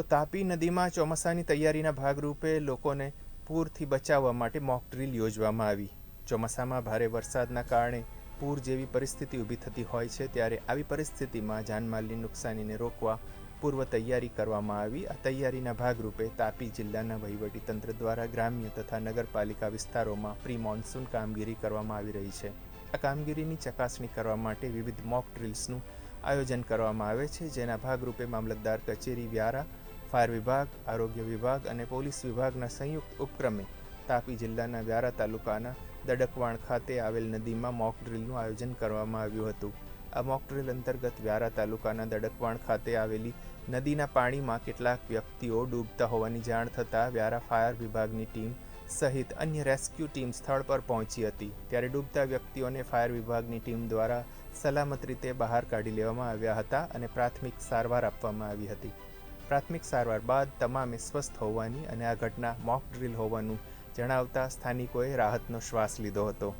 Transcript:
તો તાપી નદીમાં ચોમાસાની તૈયારીના ભાગરૂપે લોકોને પૂરથી બચાવવા માટે મોક ડ્રીલ યોજવામાં આવી. ચોમાસામાં ભારે વરસાદના કારણે પૂર જેવી પરિસ્થિતિ ઊભી થતી હોય છે, ત્યારે આવી પરિસ્થિતિમાં જાનમાલની નુકસાનીને રોકવા પૂર્વ તૈયારી કરવામાં આવી. આ તૈયારીના ભાગરૂપે તાપી જિલ્લાના વહીવટીતંત્ર દ્વારા ગ્રામ્ય તથા નગરપાલિકા વિસ્તારોમાં પ્રી મોન્સૂન કામગીરી કરવામાં આવી રહી છે. આ કામગીરીની ચકાસણી કરવા માટે વિવિધ મોક ડ્રિલ્સનું આયોજન કરવામાં આવે છે, જેના ભાગરૂપે મામલતદાર કચેરી વ્યારા ફાયર વિભાગ, આરોગ્ય વિભાગ અને પોલીસ વિભાગના સંયુક્ત ઉપક્રમે તાપી જિલ્લાના વ્યારા તાલુકાના દડકવાણ ખાતે આવેલ નદીમાં મોક ડ્રિલનું આયોજન કરવામાં આવ્યું હતું. આ મોક ડ્રિલ અંતર્ગત વ્યારા તાલુકાના દડકવાણ ખાતે આવેલી નદીના પાણીમાં કેટલાક વ્યક્તિઓ ડૂબતા હોવાની જાણ થતાં વ્યારા ફાયર વિભાગની ટીમ સહિત અન્ય રેસ્ક્યુ ટીમ સ્થળ પર પહોંચી હતી. ત્યારે ડૂબતા વ્યક્તિઓને ફાયર વિભાગની ટીમ દ્વારા સલામત રીતે બહાર કાઢી લેવામાં આવ્યા હતા અને પ્રાથમિક સારવાર આપવામાં આવી હતી. પ્રાથમિક સારવાર બાદ તમામે સ્વસ્થ હોવાની અને આ ઘટના મોક ડ્રિલ હોવાનું જણાવતા સ્થાનિકોએ રાહતનો શ્વાસ લીધો હતો.